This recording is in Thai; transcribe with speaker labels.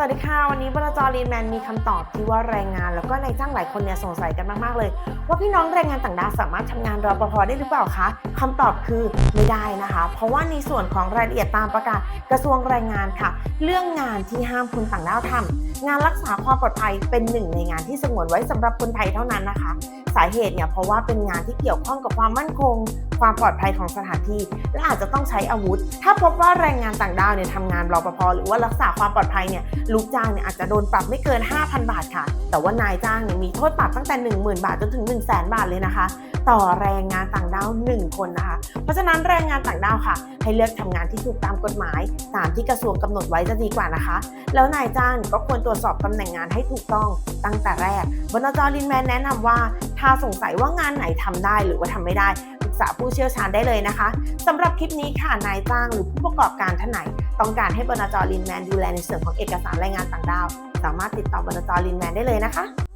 Speaker 1: วัสดีค่ะ วันนี้บรจรีแมนมีคำตอบที่ว่าแรงงาน แล้วก็นายจ้างหลายคนเนี่ยสงสัยกันมากๆเลย ว่าพี่น้องแรงงานต่างด้าวสามารถทำงานรปภได้หรือเปล่าคะคำตอบคือไม่ได้นะคะ เพราะว่าในส่วนของรายละเอียดตามประกาศกระทรวงแรงงานค่ะ เรื่องงานที่ห้ามคนต่างด้าวทำ งานรักษาความปลอดภัยเป็นหนึ่งในงานที่สงวนไว้สำหรับคนไทยเท่านั้นนะคะ สาเหตุเนี่ยเพราะว่าเป็นงานที่เกี่ยวข้องกับความมั่นคง ความปลอดภัยของสถานที่ และอาจจะต้องใช้อาวุธ ถ้าพบว่าแรงงานต่างด้าวเนี่ยทำงานรปภหรือว่ารักษาความปลอดภัยเนี่ยลูกจ้างเนี่ยอาจจะโดนปรับไม่เกิน 5,000 บาทค่ะ แต่ว่านายจ้างเนี่ยมีโทษปรับตั้งแต่ 10,000 บาทจนถึง 1 0 0 0 0แบาทเลยนะคะ ต่อแรงงานต่างด้าว 1 คนนะคะ เพราะฉะนั้นแรงงานต่างด้าวค่ะ ให้เลือกทำงานที่ถูกตามกฎหมายตามที่กระทรวงกำหนดไว้จะดีกว่านะคะ แล้วนายจ้างก็ควรตรวจสอบตำแหน่งงานให้ถูกต้องตั้งแต่แรกบนจลินแมนแนะนำว่า ถ้าสงสัยว่างานไหนทำได้หรือว่าทำไม่ได้ปรึกษาผู้เชี่ยวชาญได้เลยนะคะสำหรับคลิปนี้ค่ะนายจ้างหรือผู้ประกอบการท่านไหน ต้องการให้บนจลินแมนดูแลในส่วนของเอกสารรายงานต่างด้าว สามารถติดต่อบนจลินแมนได้เลยนะคะ